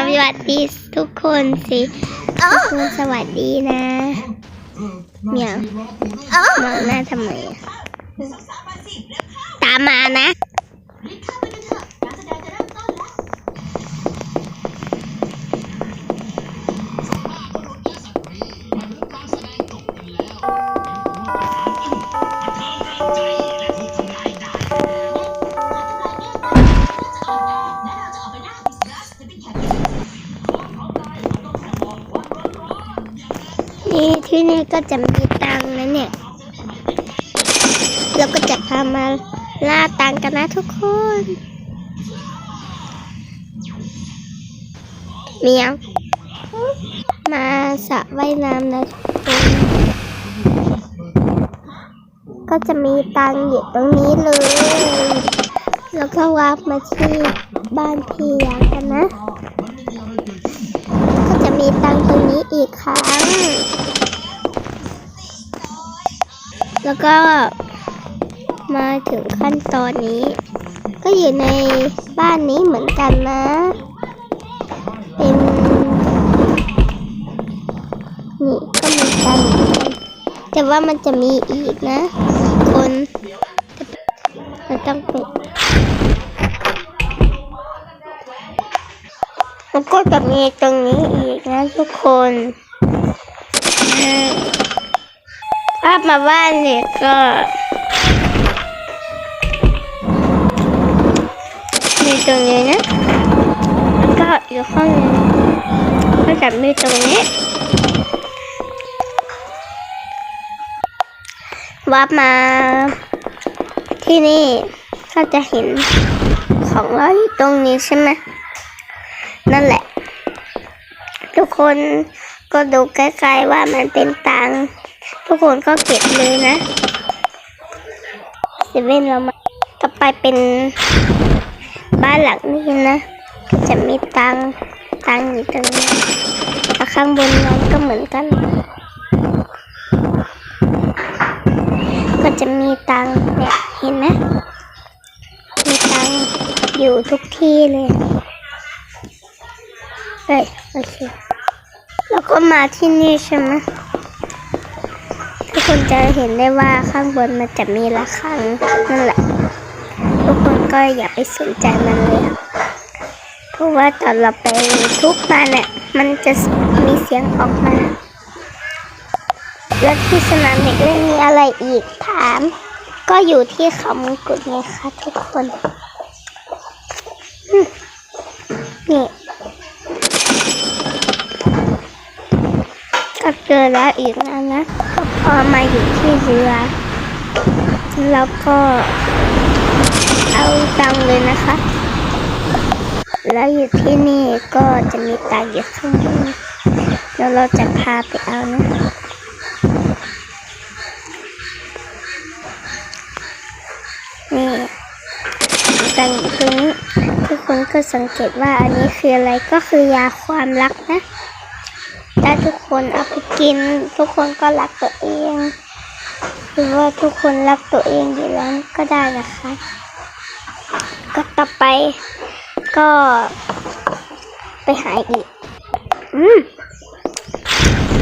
สวัสดีทุกคนสิทุกคนสวัสดีนะเหมียวมองหน้าทำไมตามมานะ นี่ที่นี่ก็จะมีตังนะเนี่ย เราก็จะพามาล่าตังกันนะทุกคนเมียวมาสระว่ายน้ำนะทุกคน ก็จะมีตังอยู่ตรงนี้เลย แล้วก็วาร์ปมาที่บ้านพี่ยากันนะ ก็จะมีตังค์ตรงนี้อีกครั้ง แล้วก็มาถึงขั้นตอนนี้ ก็อยู่ในบ้านนี้เหมือนกันนะ เป็นนี่ก็มีตังค์เหมือนกัน แต่ว่ามันจะมีอีกนะ คนเราต้องไป แล้วก็จะมีตรงนี้อีกนะทุกคนอ่าภาพมาบ้านเนี่ยก็มีตรงนี้นะแล้วก็อยู่ข้างในก็จะมีตรงนี้วับมาที่นี่ก็จะเห็นของเราอยู่ตรงนี้ใช่ไหม นั่นแหละ ทุกคนก็ดูใกล้ๆว่ามันเป็นตังทุกคนก็เก็บเลยนะเซเว่นเรามาต่อไปเป็นบ้านหลังนี้นะ จะมีตังตังอยู่ตรงนี้ข้างบนนั้นก็เหมือนกัน ก็จะมีตังเนี่ยเห็นไหมมีตังอยู่ทุกที่เลย เอ้ยโอเคแล้วก็มาที่นี่ใช่ไหมทุกคนจะเห็นได้ว่าข้างบนมันจะมีระฆังนั่นแหละ ทุกคนก็อย่าไปสนใจมันเลยเพราะว่าตอนเราไปทุบมาเนี่ยมันจะมีเสียงออกมา แล้วที่สนามเด็กเล่นมีอะไรอีกถาม ก็อยู่ที่เขามงกุฎไงคะทุกคนนี่ ก็เจอแล้วอีกแล้วนะก็พอมาอยู่ที่เรือ แล้วก็เอาตังเลยนะคะ แล้วอยู่ที่นี่ก็จะมีตังอยู่ข้างบนแล้วเราจะพาไปเอานะนี่ตังตรงนี้ทุกคนก็สังเกตว่าอันนี้คืออะไรก็คือยาความรักนะ ถ้าทุกคนเอาไปกิน ทุกคนก็รักตัวเองหรือว่าทุกคนรักตัวเองอยู่แล้วก็ได้นะคะ ก็ต่อไปก็ไปหาอีก อืม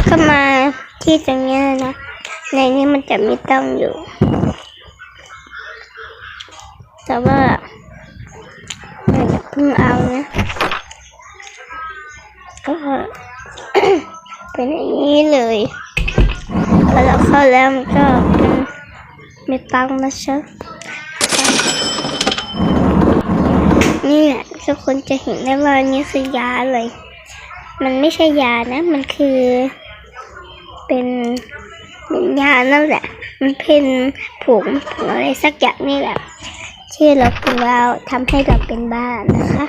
ก็มาที่ตรงนี้เลยนะ ในนี้มันจะมีต้องอยู่ แต่ว่าอย่าเพิ่งเอานะก็ เป็นอย่างนี้เลยพอเราเข้าแล้วมันก็เป็นมีตังนะเชฟนี่แหละทุกคนจะเห็นได้ว่านี่คือยาเลย มันไม่ใช่ยานะ มันคือ เป็นเป็นยานั่นแหละ มันเป็นผงผงอะไรสักอย่างนี่แหละที่เรากินแล้วทำให้เราเป็นบ้านะคะ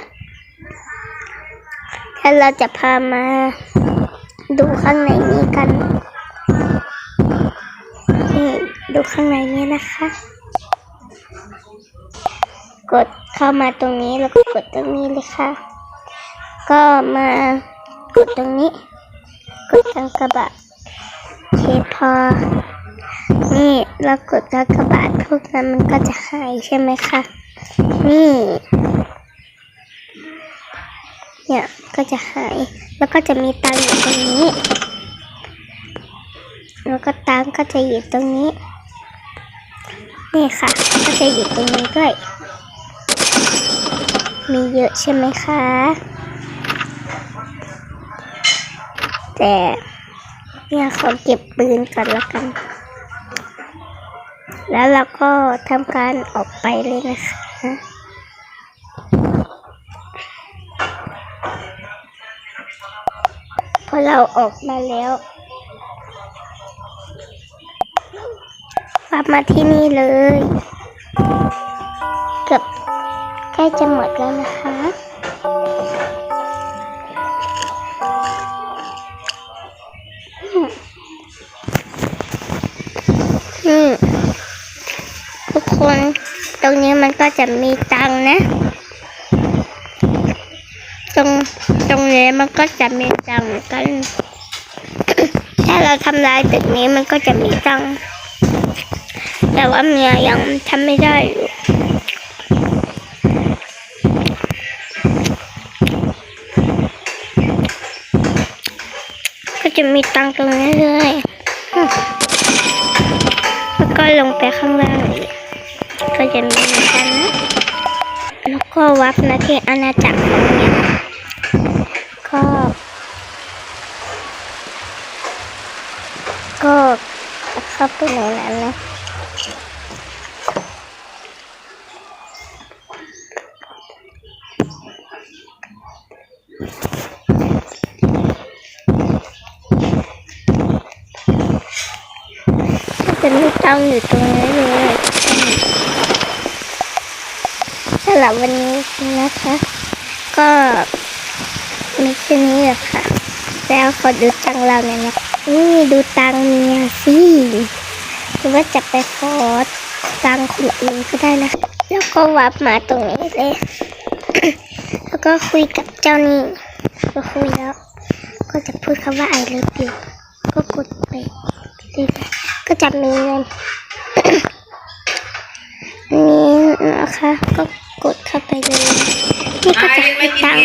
ถ้าเราจะพามา ดูข้างในนี้กัน ดูข้างในนี้นะคะ กดเข้ามาตรงนี้แล้วก็กดตรงนี้เลยค่ะ ก็มากดตรงนี้ กดทางกระบะเคพอ นี่เรากดทางกระบะพวกนั้นมันก็จะหายใช่ไหมคะ นี่ เนี่ยก็จะหาย แล้วก็จะมีตังอยู่ตรงนี้ แล้วก็ตังก็จะอยู่ตรงนี้ นี่ค่ะ ก็จะอยู่ตรงนี้ด้วย มีเยอะใช่ไหมคะ แต่เนี่ยขอเก็บปืนก่อนละกัน แล้วเราก็ทำการออกไปเลยนะคะ เราออกมาแล้วกลับมาที่นี่เลย เกือบใกล้จะหมดแล้วนะคะทุกคน ตรงนี้มันก็จะมีตังนะ รงตรงนี้มันก็จะมีตังกัน ถ้าเราทำลายตึกนี้มันก็จะมีตังแต่ว่าเมียยังทำไม่ได้อยู่ก็จะมีตังตรงนี้เลยแล้วก็ลงไปข้างล่างก็จะมีกันนะแล้วก็วับนะที่อาณาจักรของเนี่ยก็ ก็เข้าไปในนั้นนะจะมีตังอยู่ตรงนี้เลยสำหรับวันนี้นะคะ ก็มีแค่นี้แหละค่ะ ขอดูตังเราหน่อยนะนี่ดูตังเมียสิหรือว่าจะไปขอตังคนอื่นก็ได้นะ แล้วก็วับมาตรงนี้เลย แล้วก็คุยกับเจ้านี่ก็คุยแล้ว ก็จะพูดคำว่า I love you ก็กดไปเรื่อยๆก็จะมีเงินนี้นะคะ ก็กดเข้าไปเลยนี่ก็จะมีตัง